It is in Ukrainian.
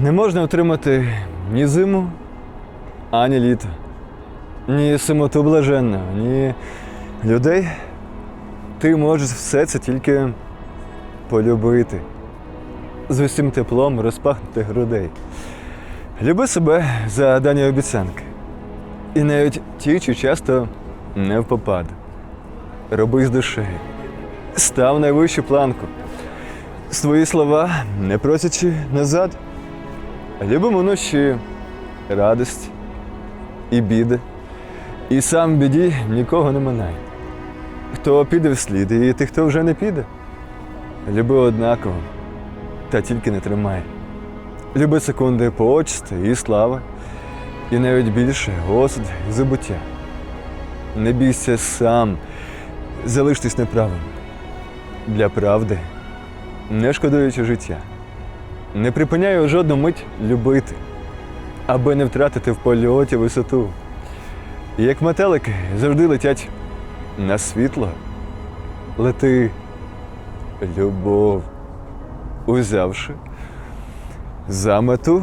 Не можна отримати ні зиму, ані літо, ні самоту блаженного, ні людей. Ти можеш все це тільки полюбити. З усім теплом розпахнути грудей. Люби себе за дані обіцянки. І навіть ті, що часто не впопад. Роби з душею. Став найвищу планку. Свої слова не просячи назад. Любимо ночі радість і біди. І сам біді нікого не минає. Хто піде вслід, і тих, хто вже не піде. Люби однаково, та тільки не тримай. Люби секунди почести і слава, і навіть більше осуд і забуття. Не бійся сам залиштись неправим. Для правди, не шкодуючи життя. Не припиняю жодну мить любити, аби не втратити в польоті висоту. Як метелики завжди летять на світло, лети любов, узявши за мету